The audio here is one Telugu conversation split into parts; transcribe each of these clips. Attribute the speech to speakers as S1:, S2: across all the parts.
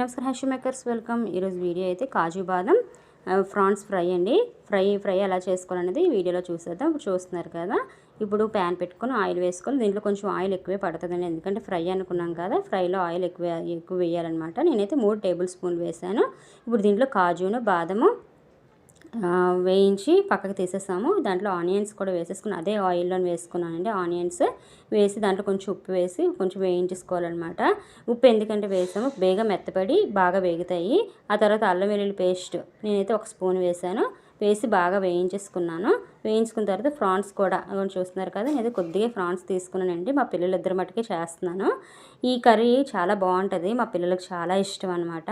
S1: నమస్కారం హ్యాష్ మేకర్స్ వెల్కమ్. ఈరోజు వీడియో అయితే కాజు బాదం ఫ్రాన్స్ ఫ్రై అండి. ఫ్రై ఫ్రై ఎలా చేసుకోవాలనేది వీడియోలో చూసేద్దాం. ఇప్పుడు చూస్తున్నారు కదా ఇప్పుడు ప్యాన్ పెట్టుకొని ఆయిల్ వేసుకొని దీంట్లో కొంచెం ఆయిల్ ఎక్కువే పడుతుందండి. ఎందుకంటే ఫ్రై అనుకున్నాం కదా ఫ్రైలో ఆయిల్ ఎక్కువ ఎక్కువ వేయాలన్నమాట. నేనైతే మూడు టేబుల్ స్పూన్లు వేసాను ఇప్పుడు దీంట్లో కాజును బాదము వేయించి పక్కకు తీసేసాము. దాంట్లో ఆనియన్స్ కూడా వేసేసుకుని అదే ఆయిల్లో వేసుకున్నానండి. ఆనియన్స్ వేసి దాంట్లో కొంచెం ఉప్పు వేసి కొంచెం వేయించేసుకోవాలన్నమాట. ఉప్పు ఎందుకంటే వేసాము. బేగా మెత్తపడి బాగా వేగుతాయి. ఆ తర్వాత అల్లం వెల్లుల్లి పేస్ట్ నేనైతే ఒక స్పూన్ వేసాను. వేసి బాగా వేయించేసుకున్నాను. వేయించుకున్న తర్వాత ఫ్రాన్స్ కూడా అవి చూస్తున్నారు కదా నేను కొద్దిగా ఫ్రాన్స్ తీసుకున్నానండి. మా పిల్లలు ఇద్దరు మట్టుకే చేస్తున్నాను. ఈ కర్రీ చాలా బాగుంటుంది. మా పిల్లలకు చాలా ఇష్టం అనమాట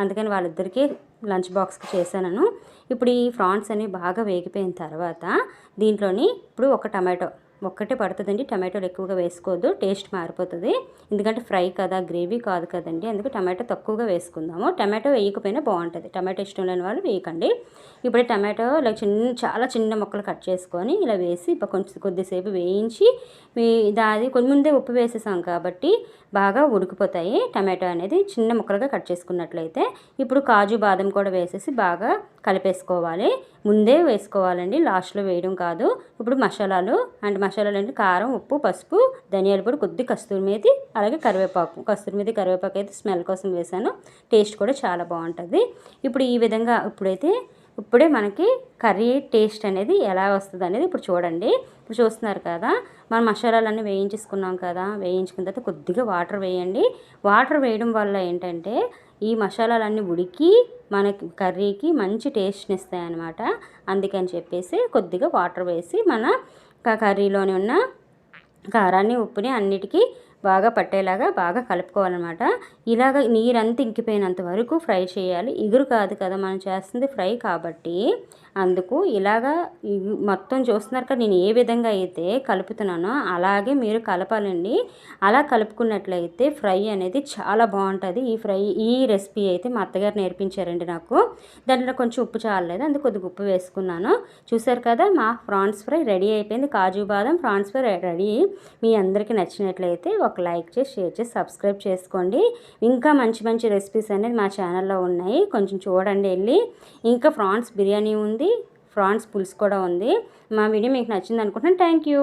S1: అందుకని వాళ్ళిద్దరికీ లంచ్ బాక్స్కి చేశాను ఇప్పుడు ఈ ఫ్రాన్స్ అనేవి బాగా వేగిపోయిన తర్వాత దీంట్లోని ఇప్పుడు ఒక టమాటో ఒక్కటే పడుతుందండి. టమాటోలు ఎక్కువగా వేసుకోవద్దు. టేస్ట్ మారిపోతుంది. ఎందుకంటే ఫ్రై కదా గ్రేవీ కాదు కదండి. అందుకే టమాటో తక్కువగా వేసుకుందాము. టమాటో వేయకపోయినా బాగుంటుంది. టమాటో ఇష్టం లేని వాళ్ళు వేయకండి. ఇప్పుడు టమాటో ఇలా చిన్న చాలా చిన్న ముక్కలు కట్ చేసుకొని ఇలా వేసి కొంచెం కొద్దిసేపు వేయించి దాది కొంచెం ముందే ఉప్పు వేసేసాం కాబట్టి బాగా ఉడికిపోతాయి. టమాటో అనేది చిన్న ముక్కలుగా కట్ చేసుకున్నట్లయితే ఇప్పుడు కాజు బాదం కూడా వేసేసి బాగా కలిపేసుకోవాలి. ముందే వేసుకోవాలండి లాస్ట్లో వేయడం కాదు. ఇప్పుడు మసాలాలు అండ్ మసాలాలు అంటే కారం ఉప్పు పసుపు ధనియాల పొడి కొద్ది కస్తూరి మీద అలాగే కరివేపాకు. కస్తూరి మీద కరివేపాకు అయితే స్మెల్ కోసం వేసాను టేస్ట్ కూడా చాలా బాగుంటుంది. ఇప్పుడు ఈ విధంగా ఇప్పుడైతే ఇప్పుడే మనకి కర్రీ టేస్ట్ అనేది ఎలా వస్తుంది అనేది ఇప్పుడు చూడండి. ఇప్పుడు చూస్తున్నారు కదా మనం మసాలాలన్నీ వేయించేసుకున్నాం కదా వేయించుకున్న తర్వాత కొద్దిగా వాటర్ వేయండి. వాటర్ వేయడం వల్ల ఏంటంటే ఈ మసాలాలన్నీ ఉడికి మనకి కర్రీకి మంచి టేస్ట్ని ఇస్తాయి అన్నమాట. అందుకని చెప్పేసి కొద్దిగా వాటర్ వేసి మన కర్రీలోని ఉన్న కారాన్ని ఉప్పుని అన్నిటికీ బాగా పట్టేలాగా బాగా కలుపుకోవాలన్నమాట. ఇలాగ నీరంతా ఇంకిపోయినంత వరకు ఫ్రై చేయాలి. ఇగురు కాదు కదా మనం చేస్తుంది ఫ్రై కాబట్టి. అందుకు ఇలాగా మొత్తం చూస్తున్నారు కదా నేను ఏ విధంగా అయితే కలుపుతున్నానో అలాగే మీరు కలపాలండి. అలా కలుపుకున్నట్లయితే ఫ్రై అనేది చాలా బాగుంటుంది. ఈ ఫ్రై ఈ రెసిపీ అయితే మా అత్తగారు నేర్పించారండి నాకు. దాంట్లో కొంచెం ఉప్పు చాలలేదు అందుకు కొద్దిగా ఉప్పు వేసుకున్నాను. చూసారు కదా మా ఫ్రాన్స్ ఫ్రై రెడీ అయిపోయింది. కాజు బాదం ఫ్రాన్స్ ఫ్రై రెడీ. మీ అందరికీ నచ్చినట్లయితే ఒక లైక్ చేసి షేర్ చేసి సబ్స్క్రైబ్ చేసుకోండి. ఇంకా మంచి మంచి రెసిపీస్ అనేది మా ఛానల్లో ఉన్నాయి. కొంచెం చూడండి వెళ్ళి. ఇంకా ఫ్రాన్స్ బిర్యానీ ఉంది. ఫ్రాన్స్ పులుసు కూడా ఉంది. మా వీడియో మీకు నచ్చింది అనుకుంటున్నాను. Thank you.